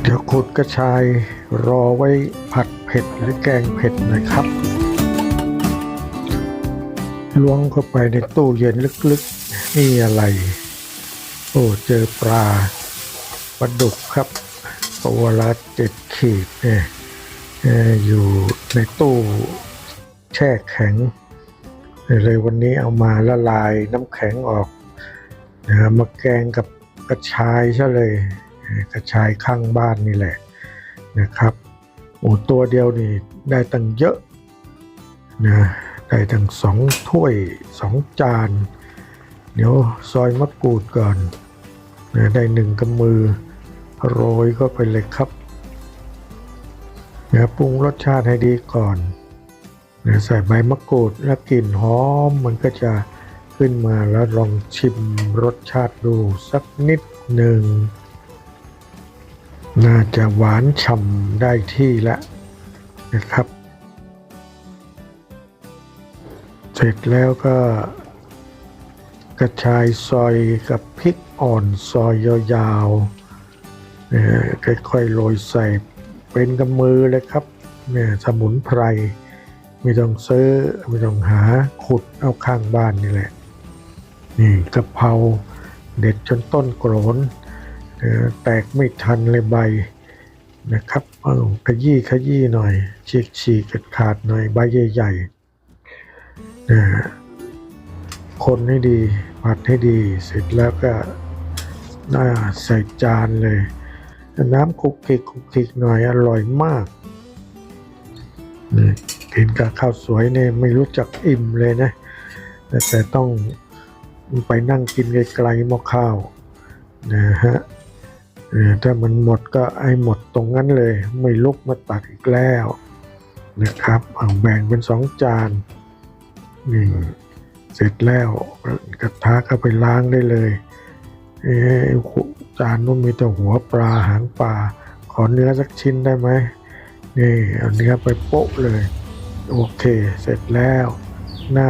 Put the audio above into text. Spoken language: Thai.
เดี๋ยวขุดกระชายรอไว้ผัดเผ็ดหรือแกงเผ็ดน่อยครับ ล้วงเข้าไปในตู้เย็นลึกๆ นี่อะไร โอ้เจอปลาปลาดุกครับตัวละเจ็ดขีดเนี่ยเอ่ออยู่ในตู้แช่แข็ง เลยวันนี้เอามาละลายน้ำแข็งออกนะมาแกงกับ กระชายซะเลย กระชายข้างบ้านนี่แหละนะครับโอ้ตัวเดียวนี่ได้ตั้งเยอะนะได้ตั้งสองถ้วยสองจาน เดี๋ยวซอยมะกรูดก่อนนะได้หนึ่งกำมือโรยก็ไปเลยครับนะปรุงรสชาติให้ดีก่อนนะใส่ใบมะกรูดแล้วกลิ่นหอมมันก็จะ ขึ้นมาแล้วลองชิมรสชาติดูสักนิดหนึ่ง น่าจะหวานฉ่ำได้ที่แล้วนะครับ เสร็จแล้วก็ กระชายซอยกับพริกอ่อนซอยยาวๆค่อยๆโรยใส่เป็นกำมือเลยครับเนี่ยสมุนไพรไม่ต้องซื้อ ไม่ต้องหาขุดเอาข้างบ้านนี่แหละ นี่กะเพราเด็ดจนต้นโกรนแตกไม่ทันเลยใบนะครับเอาขยี้ขยี้หน่อยฉีกฉีกขาดหน่อยใบใหญ่ๆนะคนให้ดีผัดให้ดีเสร็จแล้วก็น่าใส่จานเลย น้ำคุกคิกคุกคิกหน่อยอร่อยมากนี่กินกับข้าวสวยเนี่ยไม่รู้จักอิ่มเลยนะแต่ต้อง ไปนั่งกินไกลๆหม้อข้าวนะฮะถ้ามันหมดก็ให้หมดตรงนั้นเลย ไม่ลุกมาตักอีกแล้วนะครับเอาแบ่งเป็นสองจานนี่เสร็จแล้วกระทะก็ไปล้างได้เลยเอจานนู้นมีแต่หัวปลาหางปลาขอเนื้อสักชิ้นได้ไหมนี่เอาเนื้อไปโปะเลย โอเค เสร็จแล้ว น่า